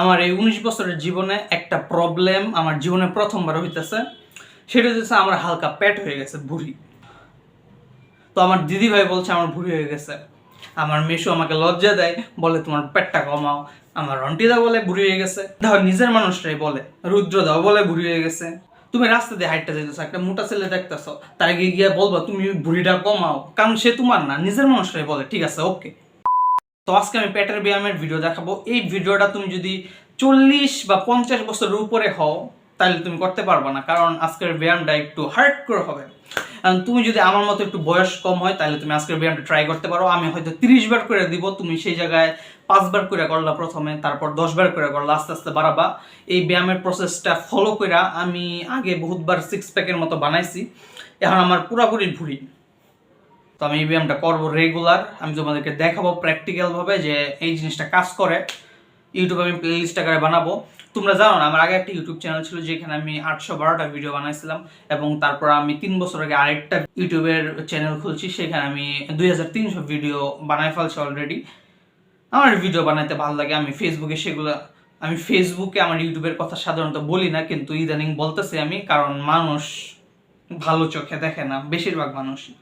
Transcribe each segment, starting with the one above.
আমার এই উনিশ বছরের জীবনে একটা প্রবলেম আমার জীবনে প্রথমবার হইতেছে। সেটা হচ্ছে আমার হালকা পেট হয়ে গেছে, ভুঁড়ি। তো আমার দিদি ভাই বলছে, আমার ভুঁড়ি হয়ে গেছে। আমার মেশু আমাকে লজ্জা দেয়, বলে তোমার পেটটা কমাও। আমার রন্টিদা বলে বুড়ি হয়ে গেছে। দেখো, নিজের মানুষটাই বলে রুদ্রদাও বলে বুড়ি হয়ে গেছে। তুমি রাস্তা দিয়ে হাইটটা যেতেছো একটা মোটা ছেলে দেখতেছো। তার গিয়ে গিয়ে বলব, তুমি বুড়িটা কমাও। কারণ সে তোমার না, নিজের মানুষটাই বলে, ঠিক আছে ওকে তো আজকে আমি পেটের ব্যায়ামের ভিডিও দেখাবো। এই ভিডিওটা তুমি যদি চল্লিশ বা পঞ্চাশ বছরের উপরে হও, তাহলে তুমি করতে পারবে না, কারণ আজকের ব্যায়ামটা একটু হার্ড করে হবে তুমি যদি আমার মতো একটু বয়স কম হয়, তাহলে তুমি আজকের ব্যায়ামটা ট্রাই করতে পারো। আমি হয়তো তিরিশ বার করে দিব, তুমি সেই জায়গায় পাঁচবার করে করলা প্রথমে, তারপর দশ বার করে করলা, আস্তে আস্তে বাড়াবা। এই ব্যায়ামের প্রসেসটা ফলো করে আমি আগে বহুতবার সিক্স প্যাকের মতো বানাইছি। এখন আমার পুরাপুরি ভুড়ি। তো আমি এই ব্যায়ামটা করব রেগুলার আমি তোমাদেরকে দেখাবো প্র্যাকটিক্যালভাবে যে এই জিনিসটা কাজ করে। ইউটিউবে আমি প্লেলিস্ট আকারে বানাবো। তোমরা জানো না, আমার আগে একটা ইউটিউব চ্যানেল ছিল যেখানে আমি আটশো বারোটা ভিডিও বানাইছিলাম এবং তারপর আমি তিন বছর আগে আরেকটা ইউটিউবের চ্যানেল খুলছি, সেখানে আমি দুই হাজার তিনশো ভিডিও বানাই ফেলছি অলরেডি আমার ভিডিও বানাইতে ভালো লাগে, আমি ফেসবুকে সেগুলো, আমি ফেসবুকে আমার ইউটিউবের কথা সাধারণত বলি না, কিন্তু ইদানিং বলতেছি আমি, কারণ মানুষ ভালো চোখে দেখে না, বেশিরভাগ মানুষই।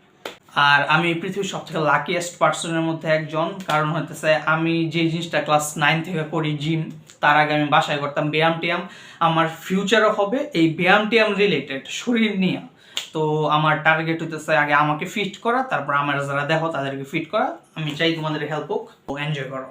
আর আমি পৃথিবীর সবথেকে লাকিয়েস্ট পার্সনের মধ্যে একজন। কারণ হতেছে আমি যে জিনিসটা ক্লাস নাইন থেকে করি জিম তার আগে আমি বাসায় করতাম ব্যায়াম টিয়াম আমার ফিউচারও হবে এই ব্যায়াম টিয়াম রিলেটেড শরীর নিয়ে। তো আমার টার্গেট হইতেছে আগে আমাকে ফিট করা, তারপর আমার যারা দেখো তাদেরকে ফিট করা। আমি চাই তোমাদের হেল্প হোক ও এনজয় করো।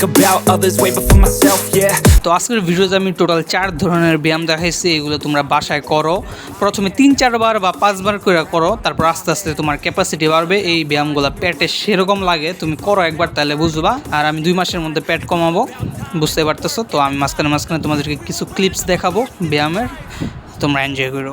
Think about others way before myself, yeah. তো আজকের ভিডিওতে আমি টোটাল চার ধরনের ব্যায়াম দেখাইছি এগুলো তোমরা বাসায় করো। প্রথমে তিন চারবার বা পাঁচবার করে করো তারপর আস্তে আস্তে তোমার ক্যাপাসিটি বাড়বে এই ব্যায়ামগুলো পেটে সেরকম লাগে তুমি করো একবার তাহলে বুঝবা। আর আমি দুই মাসের মধ্যে পেট কমাবো বুঝতে পারতেছো? তো আমি মাঝখানে মাঝখানে তোমাদেরকে কিছু ক্লিপস দেখাবো ব্যায়ামের তোমরা এনজয় করো।